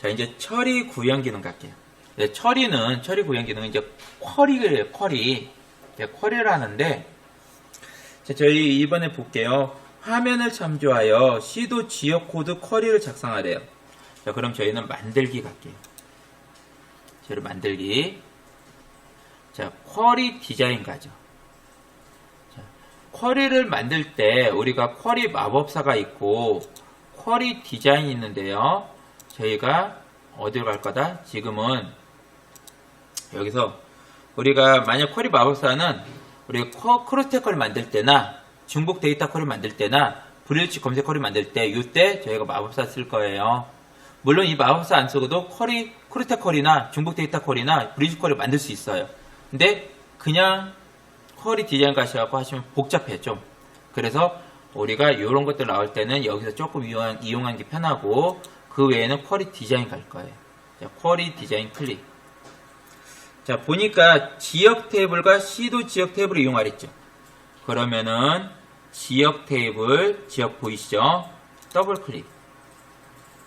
자, 이제 처리 구현 기능 갈게요. 네, 처리는, 처리 구현 기능은 이제 쿼리예요, 쿼리. 네, 쿼리를 하는데, 자, 저희 이번에 볼게요. 화면을 참조하여 시도 지역 코드 쿼리를 작성하래요. 자, 그럼 저희는 만들기 갈게요. 저를 만들기. 자, 쿼리 디자인 가죠. 자, 쿼리를 만들 때 우리가 쿼리 마법사가 있고 쿼리 디자인이 있는데요. 저희가 어디로 갈 거다? 지금은 여기서 우리가 만약 쿼리 마법사는 우리 크로스테커를 만들 때나 중복 데이터 쿼리 만들 때나 브릴치 검색 쿼리 만들 때 이때 저희가 마법사 쓸 거예요. 물론 이 마법사 안 쓰고도 쿼리 크루테 쿼리나 중복 데이터 쿼리나 브리지 쿼리 만들 수 있어요. 근데 그냥 쿼리 디자인 가셔갖고 하시면 복잡해 좀. 그래서 우리가 이런 것들 나올 때는 여기서 조금 이용, 이용하는 게 편하고 그 외에는 쿼리 디자인 갈 거예요. 자, 쿼리 디자인 클릭. 자, 보니까 지역 테이블과 시도 지역 테이블을 이용하랬죠. 그러면은 지역 테이블, 지역 보이시죠? 더블 클릭.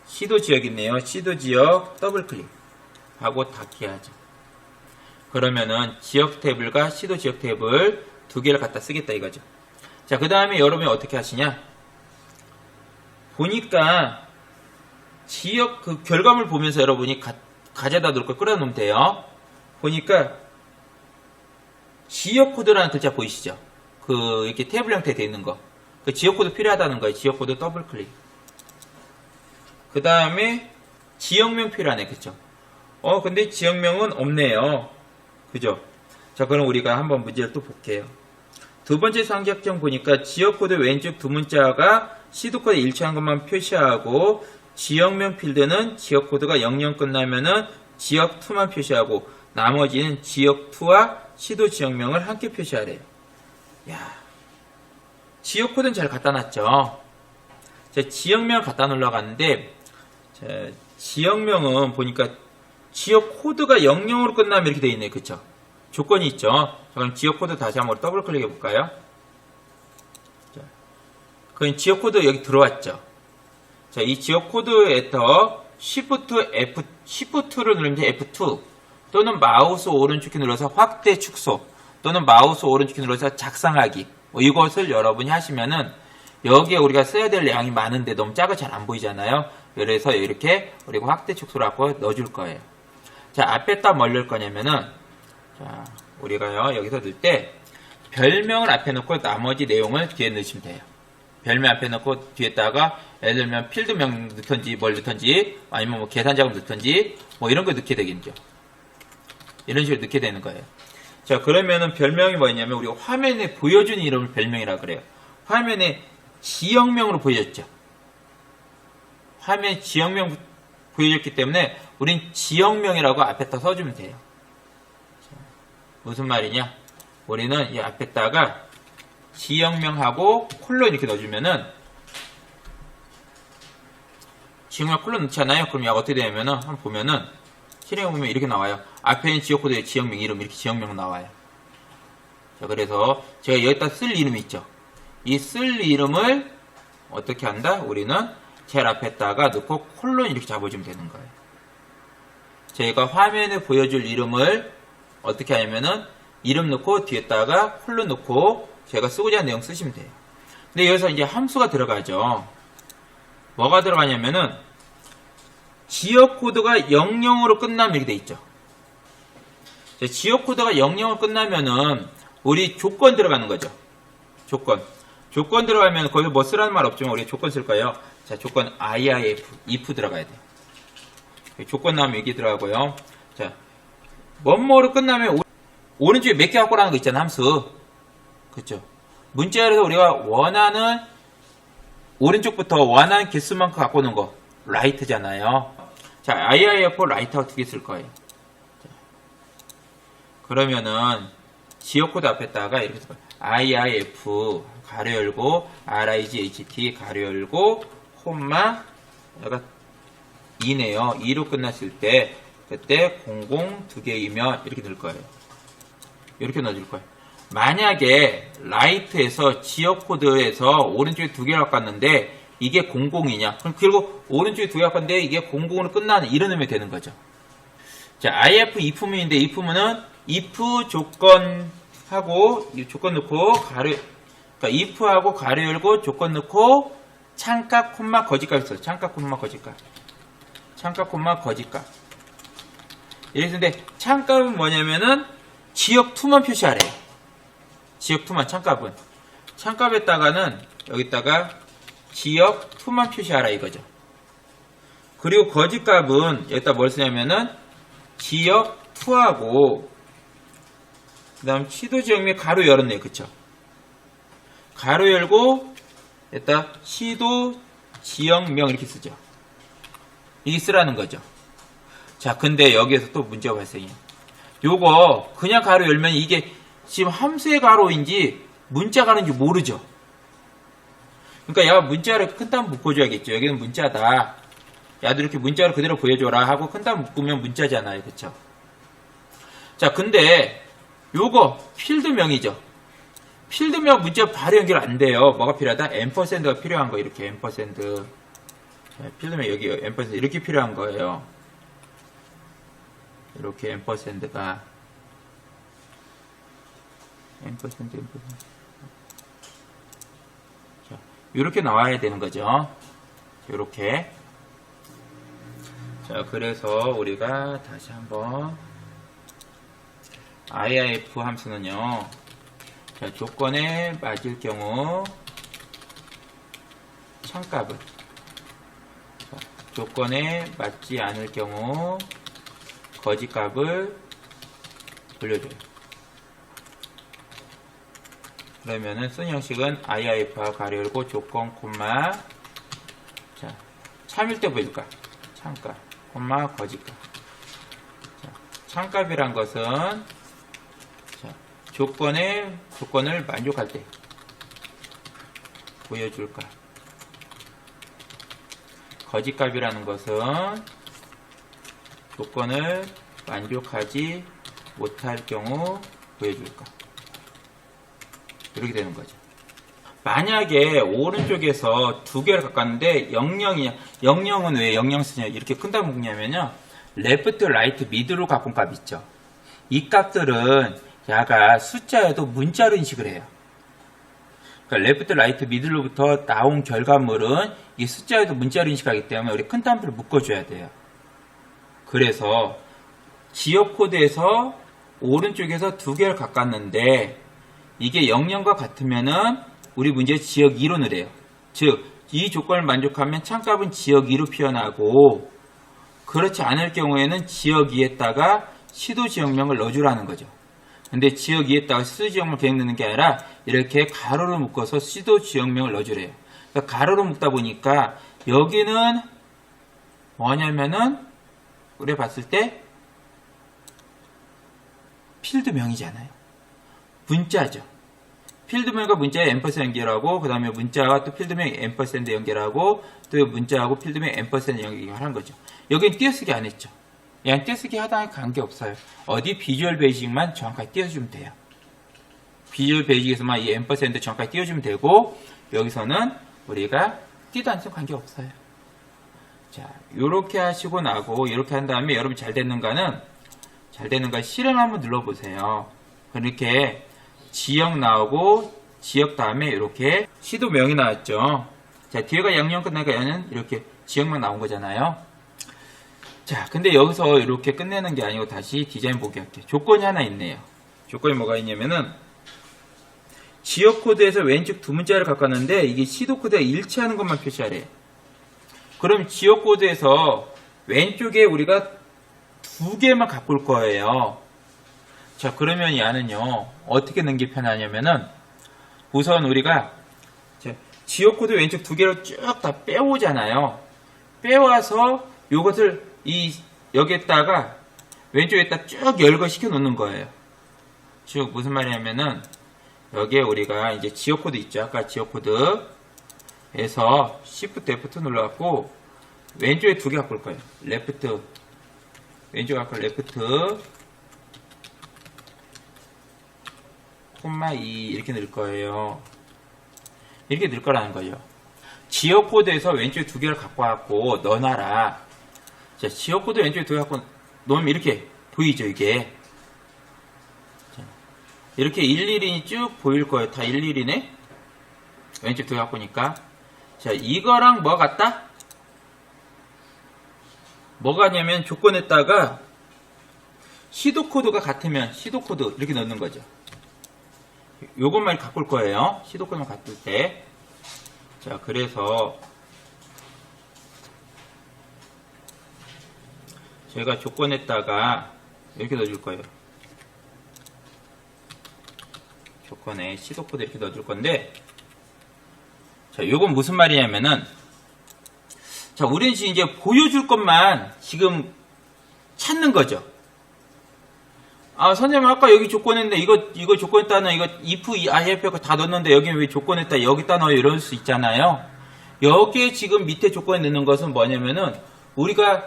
시도 지역 있네요. 시도 지역 더블 클릭. 하고 닫기 하죠. 그러면은 지역 테이블과 시도 지역 테이블 두 개를 갖다 쓰겠다 이거죠. 자, 그 다음에 여러분이 어떻게 하시냐? 보니까 지역 그 결과물 보면서 여러분이 가, 가져다 놓을 걸 끌어놓으면 돼요. 보니까 지역 코드라는 글자 보이시죠? 그 이렇게 테이블 형태 되어 있는 거. 그 지역 코드 필요하다는 거예요. 지역 코드 더블 클릭. 그 다음에 지역명 필요하네. 그쵸? 어, 근데 지역명은 없네요. 그죠? 자, 그럼 우리가 한번 문제를 또 볼게요. 두 번째 상작점 보니까 지역코드 왼쪽 두 문자가 시도코드 일치한 것만 표시하고 지역명 필드는 지역 코드가 00 끝나면은 지역 2만 표시하고 나머지는 지역 2와 시도 지역명을 함께 표시하래요. 야, 지역 코드는 잘 갖다 놨죠. 자, 지역명 갖다 하는데 자, 지역명은 보니까 지역 코드가 00으로 끝나면 이렇게 돼 있네요. 그쵸? 조건이 있죠. 자, 그럼 지역 코드 다시 한번 더블 클릭해 볼까요? 자, 그럼 지역 코드 여기 들어왔죠. 자, 이 지역 코드에서 Shift F, Shift를 누르면 F2 또는 마우스 오른쪽 키 눌러서 확대 축소 또는 마우스 오른쪽 키 눌러서 작성하기 뭐 이것을 여러분이 하시면은 여기에 우리가 써야 될 양이 많은데 너무 작아 잘 안 보이잖아요. 그래서 이렇게 우리가 확대 축소를 하고 넣어줄 거예요. 자, 앞에다 뭘 넣을 거냐면은, 자, 우리가요, 여기서 넣을 때, 별명을 앞에 넣고 나머지 내용을 뒤에 넣으시면 돼요. 별명 앞에 넣고 뒤에다가, 예를 들면 필드명 넣던지 뭘 넣던지, 아니면 뭐 계산 자금 넣던지, 뭐 이런 거 넣게 되겠죠. 이런 식으로 넣게 되는 거예요. 자, 그러면은 별명이 뭐였냐면, 우리가 화면에 보여주는 이름을 별명이라 그래요. 화면에 지역명으로 보여졌죠. 화면 지역명 보여줬기 때문에 우린 지역명이라고 앞에다 써주면 돼요. 자, 무슨 말이냐? 우리는 이 앞에다가 지역명하고 콜론 이렇게 넣어주면은 지역명 콜론 넣잖아요. 그럼 약 어떻게 되냐면은 한번 보면은 실행해 보면 이렇게 나와요. 앞에 있는 지역 코드에 지역명 이름 이렇게 지역명 나와요. 자 그래서 제가 여기다 쓸 이름이 있죠. 이 쓸 이름을 어떻게 한다? 우리는 제일 앞에다가 넣고 콜론 이렇게 잡아주면 되는 거예요. 저희가 화면에 보여줄 이름을 어떻게 하냐면은 이름 넣고 뒤에다가 콜론 넣고 제가 쓰고자 하는 내용 쓰시면 돼요. 근데 여기서 이제 함수가 들어가죠. 뭐가 들어가냐면은 지역 코드가 00으로 끝나면 이렇게 돼 있죠. 자, 지역 코드가 00으로 끝나면은 우리 조건 들어가는 거죠. 조건. 조건 들어가면 거기서 뭐 쓰라는 말 없지만 우리 조건 쓸 거예요. 자, 조건 IIF, if 들어가야 돼요. 조건 나오면 여기 들어가고요. 자, 뭐뭐로 끝나면 오- 오른쪽에 몇 개 갖고 라는 거 있잖아, 함수. 그쵸? 문자에서 우리가 원하는 오른쪽부터 원하는 개수만큼 갖고 오는 거 라이트잖아요. 자, IIF 라이트가 두개쓸 거예요. 자, 그러면은 지역 코드 앞에다가 이렇게. IIF 가로 열고 RIGHT 가로 열고 콤마 여가 2네요. 2로 끝났을 때 그때 00 두 개이면 이렇게 넣을 거예요. 이렇게 넣어줄 거예요. 만약에 라이트에서 지역 코드에서 오른쪽에 두 개를 왔는데 이게 00이냐. 그럼 그리고 오른쪽에 두개 있는데 이게 00으로 끝나는 이런 의미 되는 거죠. 자, if if문인데 if문은 if 조건하고 이 조건 넣고 가로 그러니까 if하고 가로 열고 조건 넣고 창가 콤마 거짓값 있어. 창가 콤마 거짓값. 창가 콤마 거짓값. 이렇게 했는데 창값은 뭐냐면은 지역 2만 표시하래요. 지역 2만 창값은. 창값에다가는 여기다가 지역 2만 표시하라 이거죠. 그리고 거짓값은 여기다 뭘 쓰냐면은 지역 2하고 그 다음 시도 지역 및 가로 열었네요. 그쵸? 가로 열고 여기다 시도 지역명 이렇게 쓰죠. 이게 쓰라는 거죠. 자, 근데 여기에서 또 문제가 발생해요. 요거 그냥 가로 열면 이게 지금 함수의 가로인지 문자 가로인지 모르죠. 그러니까 야 문자를 큰땀 묶어줘야겠죠. 여기는 문자다. 야도 이렇게 문자로 그대로 보여줘라 하고 큰땀 묶으면 문자잖아요. 그쵸? 자, 근데 요거 필드명이죠. 필드명 문자 바로 연결 안 돼요. 뭐가 필요하다? 앰퍼샌드가 필요한 거 이렇게 앰퍼샌드. 자, 필드명 여기 앰퍼샌드 이렇게 필요한 거예요. 이렇게 앰퍼샌드가 앰퍼샌드 앰퍼샌드 자, 이렇게 나와야 되는 거죠. 이렇게 자 그래서 우리가 다시 한번 IIF 함수는요 자, 조건에 맞을 경우 창값을 자, 조건에 맞지 않을 경우 거짓값을 돌려줘요. 그러면은 쓴 형식은 IIF와 가로 열고 조건 콤마 자 참일 때 보여줄까? 창값 콤마 거짓값 자, 창값이란 것은 자, 조건에 조건을 만족할 때 보여줄까? 거짓값이라는 것은 조건을 만족하지 못할 경우 보여줄까? 이렇게 되는 거죠. 만약에 오른쪽에서 두 개를 왔는데 00이냐, 00은 왜 00 쓰냐, 이렇게 큰다 묶냐면요. 레프트, 라이트, 미드로 온값 있죠. 이 값들은 야가 숫자여도 문자로 인식을 해요. 그러니까 레프트, 라이트, 미들로부터 나온 결과물은 이 숫자여도 문자로 인식하기 때문에 우리 큰 땀표를 묶어줘야 돼요. 그래서 지역 코드에서 오른쪽에서 두 개를 갖갔는데 이게 0년과 같으면은 우리 문제 지역 2로 해요. 즉, 이 조건을 만족하면 창값은 지역 2로 표현하고 그렇지 않을 경우에는 지역 2에다가 시도 지역명을 넣어주라는 거죠. 근데 지역 2에다가 시도 지역명을 그냥 넣는 게 아니라 이렇게 가로로 묶어서 시도 지역명을 넣어주래요. 그러니까 가로로 묶다 보니까 여기는 뭐냐면은 우리 봤을 때 필드명이잖아요. 문자죠. 필드명과 문자에 앰퍼센드 연결하고 그 다음에 문자와 또 필드명 앰퍼센드 연결하고 또 문자하고 필드명 앰퍼센드 연결하는 거죠. 여기는 띄어쓰기 안 했죠. 그냥 띄어쓰기 하다에 관계없어요. 어디 비주얼 베이직만 정확하게 띄워주면 돼요. 비주얼 베이직에서만 이 앰퍼센드 정확하게 띄워주면 되고 여기서는 우리가 띄도 안 쓰면 관계없어요. 자, 요렇게 하시고 나고 이렇게 한 다음에 여러분 잘 됐는가는 잘 되는가 실행 한번 눌러보세요. 이렇게 지역 나오고 지역 다음에 이렇게 시도명이 나왔죠. 자 뒤에가 양령 끝나니까 얘는 이렇게 지역만 나온 거잖아요. 자 근데 여기서 이렇게 끝내는 게 아니고 다시 디자인 보기 할게요. 조건이 하나 있네요. 조건이 뭐가 있냐면은 지역 코드에서 왼쪽 두 문자를 왔는데 이게 시도 코드가 일치하는 것만 표시하래요. 그럼 지역 코드에서 왼쪽에 우리가 두 개만 올 거예요. 자, 그러면 얘는요, 어떻게 넣는 게 편하냐면은, 우선 우리가, 지역 코드 왼쪽 두 개를 쭉 다 빼오잖아요. 빼와서 요것을 이, 여기에다가 왼쪽에다 쭉 열거시켜 놓는 거예요. 즉, 무슨 말이냐면은, 여기에 우리가 이제 지역 코드 있죠. 아까 지역 코드에서 Shift F2 눌러갖고, 왼쪽에 두 개 갖고 올 거예요. 레프트, 왼쪽 아까 레프트, 콤마 2 이렇게 넣을 거예요. 이렇게 넣을 거라는 거예요. 지역 코드에서 왼쪽에 두 개를 갖고 왔고 넣어놔라. 자, 지역 코드 왼쪽에 두 개 갖고 놓으면 이렇게 보이죠, 이게. 자, 이렇게 일일이 쭉 보일 거예요. 다 일일이네. 왼쪽 두 개 갖고 오니까. 자, 이거랑 뭐 같다? 뭐 같냐면 조건에다가 시도 코드가 같으면 시도 코드 이렇게 넣는 거죠. 요것만 올 거예요. 시도 코드만 갖을 때. 자, 그래서 제가 조건에다가 이렇게 넣어줄 거예요. 조건에 시도 코드 이렇게 넣어줄 건데, 자, 요건 무슨 말이냐면은, 자, 우리는 이제 보여줄 것만 지금 찾는 거죠. 아, 선생님, 아까 여기 조건했는데, 이거, 이거 조건했다는, 이거, if, if가 다 넣었는데, 여기는 왜 조건했다, 여기다 넣어, 이럴 수 있잖아요. 여기에 지금 밑에 조건에 넣는 것은 뭐냐면은, 우리가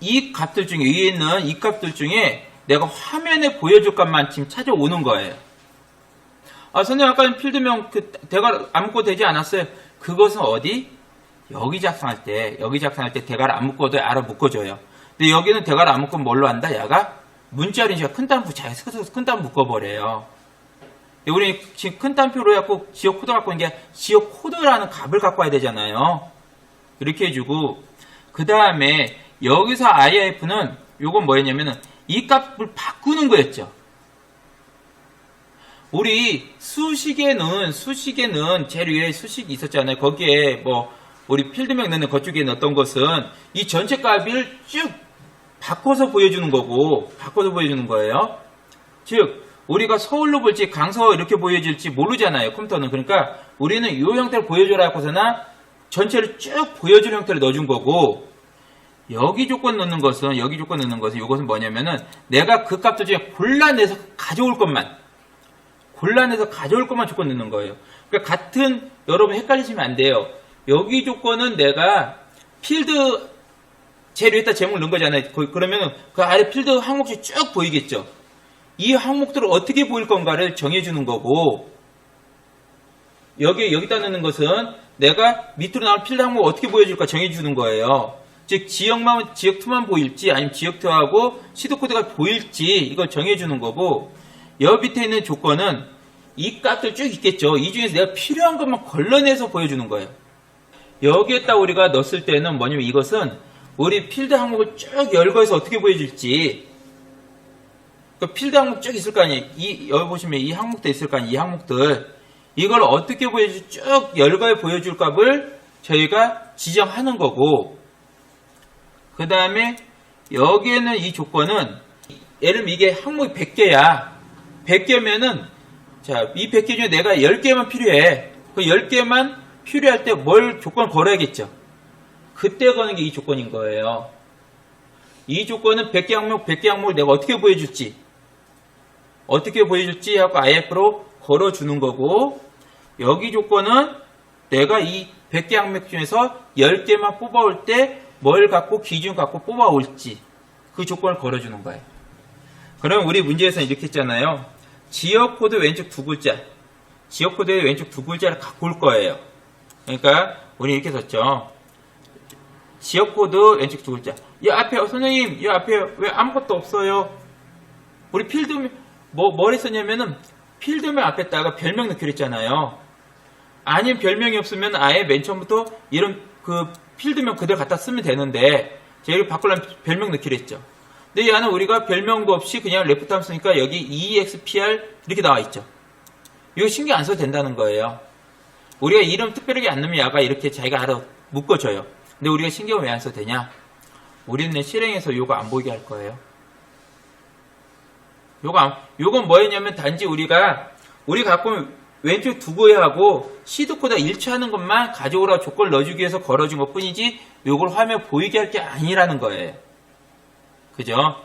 이 값들 중에, 위에 있는 이 값들 중에 내가 화면에 보여줄 값만 지금 찾아오는 거예요. 아, 선생님, 아까 필드명, 그, 안 묶어도 되지 않았어요? 그것은 어디? 여기 작성할 때, 여기 작성할 때 대괄 안 묶어도 알아 묶어줘요. 근데 여기는 대괄 안 묶으면 뭘로 한다? 야가 문자로 이제 큰 단부 잘 써서 큰 단부 묶어버려요. 우리 지금 큰 단표로 해갖고 지역 코드 갖고 있는 게 지역 코드라는 값을 갖고 와야 되잖아요. 이렇게 해주고, 그 다음에 여기서 IIF는 요건 뭐였냐면은 이 값을 바꾸는 거였죠. 우리 수식에는 수식에는 제일 위에 수식이 있었잖아요. 거기에 뭐 우리 필드명 넣는 그쪽에 넣었던 것은 이 전체 값을 쭉 바꿔서 보여주는 거고 바꿔서 보여주는 거예요. 즉 우리가 서울로 볼지 강서 이렇게 보여질지 모르잖아요. 컴퓨터는 그러니까 우리는 이 형태를 보여줘라 하고서나 전체를 쭉 보여주는 형태를 넣어준 거고 여기 조건 넣는 것은 여기 조건 넣는 것은 이것은 뭐냐면은 내가 그 값들 중에 골라내서 가져올 것만 골라내서 가져올 것만 조건 넣는 거예요. 그러니까 같은 여러분 헷갈리시면 안 돼요. 여기 조건은 내가 필드 위에다 제목을 넣은 거잖아요. 그- 그러면 그 아래 필드 항목이 쭉 보이겠죠. 이 항목들을 어떻게 보일 건가를 정해주는 거고 여기 여기다 넣는 것은 내가 밑으로 나온 필드 항목 을 어떻게 보여줄까 정해주는 거예요. 즉 지역만 지역2만 보일지 아니면 지역2하고 시도 코드가 보일지 이걸 정해주는 거고 여기 밑에 있는 조건은 이 값들 쭉 있겠죠. 이 중에서 내가 필요한 것만 걸러내서 보여주는 거예요. 여기에다 우리가 넣었을 때는 뭐냐면 이것은 우리 필드 항목을 쭉 열거해서 어떻게 보여줄지 그 필드 항목 쭉 있을 거 아니에요. 이, 여기 보시면 이 항목도 있을 거 아니에요. 이 항목들. 이걸 어떻게 보여줄, 쭉 열거해 보여줄 값을 저희가 지정하는 거고, 그 다음에 여기에는 이 조건은, 예를 들면 이게 항목이 100개야. 100개면은, 자, 이 100개 중에 내가 10개만 필요해. 그 10개만 필요할 때 뭘 조건 걸어야겠죠. 그때 거는 게 이 조건인 거예요. 이 조건은 100개 항목, 100개 항목을 내가 어떻게 보여줄지, 어떻게 보여줄지 하고 IF로 걸어주는 거고, 여기 조건은 내가 이 100개 항목 중에서 10개만 뽑아올 때 뭘 갖고 기준 갖고 뽑아올지, 그 조건을 걸어주는 거예요. 그럼 우리 문제에서는 이렇게 했잖아요. 지역 코드 왼쪽 두 글자, 지역 코드의 왼쪽 두 글자를 갖고 올 거예요. 그러니까 우리 이렇게 썼죠. 지역 코드 왼쪽 두 글자. 이 앞에 어, 선생님, 이 앞에 왜 아무것도 없어요? 우리 필드 뭐뭘 했었냐면은 필드명 앞에다가 별명 넣기로 했잖아요. 아니면 별명이 없으면 아예 맨 처음부터 이런 그 필드명 그대로 갖다 쓰면 되는데 제가 바꾸려면 별명 넣기로 했죠. 근데 이 안에 우리가 별명도 없이 그냥 레프트 함 쓰니까 여기 EXPR 이렇게 나와 있죠. 이거 신경 안 써도 된다는 거예요. 우리가 이름 특별하게 안 넣으면 야가 이렇게 자기가 알아 묶어줘요. 근데 우리가 신경을 왜안 써도 되냐? 우리는 실행해서 요거 안 보이게 할 거예요. 요거 안- 요건 뭐였냐면 단지 우리가 우리 있는 왼쪽 두고야 하고 시드 코드가 일치하는 것만 가져오라 조건을 넣어주기 위해서 걸어준 것 뿐이지 요걸 화면 보이게 할 게 아니라는 거예요. 그죠?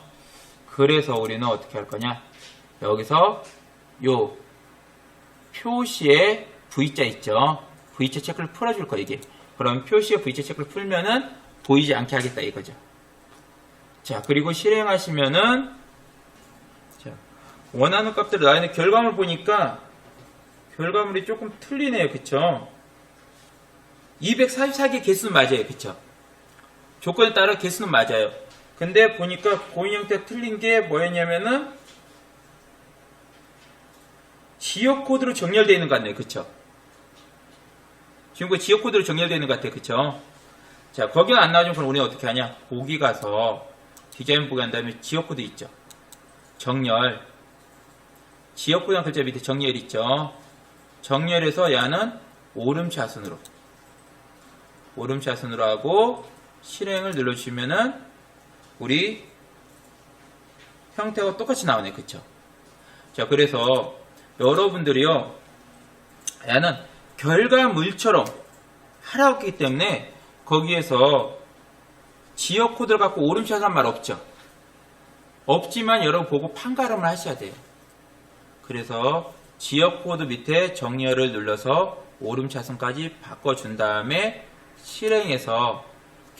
그래서 우리는 어떻게 할 거냐? 여기서 요 표시에 V자 있죠? V자 체크를 풀어줄 거예요, 이게. 그럼 표시에 V자 체크를 풀면은 보이지 않게 하겠다 이거죠. 자, 그리고 실행하시면은 자, 원하는 값들을 나있는 결과물 보니까 결과물이 조금 틀리네요. 그쵸? 244개 개수는 맞아요. 그쵸? 조건에 따라 개수는 맞아요. 근데 보니까 고인 형태 틀린 게 뭐였냐면은 지역 코드로 정렬되어 있는 것 같네요. 그쵸? 지금 그 지역 코드로 정렬되어 있는 것 같아요. 그쵸? 자, 거기는 안 나와주면 그럼 우리는 어떻게 하냐? 보기 가서 디자인 보기 한 다음에 지역 코드 있죠? 정렬. 지역 코드한 글자 밑에 정렬 있죠? 정렬해서 야는 오름차순으로. 오름차순으로 하고 실행을 눌러주시면은 우리 형태가 똑같이 나오네. 그쵸? 자, 그래서 여러분들이요. 야는 결과물처럼 하라고 했기 때문에 거기에서 지역 코드를 갖고 오름차순 말 없죠. 없지만 여러분 보고 판가름을 하셔야 돼요. 그래서 지역 코드 밑에 정렬을 눌러서 오름차순까지 바꿔준 다음에 실행해서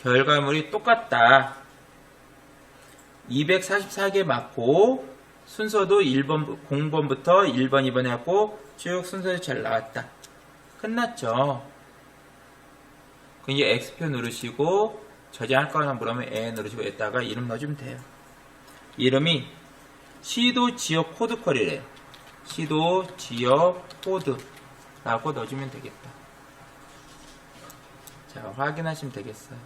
결과물이 똑같다. 244개 맞고 순서도 1번, 0번부터 1번, 2번 해갖고 쭉 순서도 잘 나왔다. 끝났죠. 그 이제 X표 누르시고 저장할 거나 물으면 에 누르시고 여기다가 이름 넣어주면 돼요. 이름이 시도 지역 코드 쿼리래요. 시도 지역 코드라고 넣어주면 되겠다. 자, 확인하시면 되겠어요.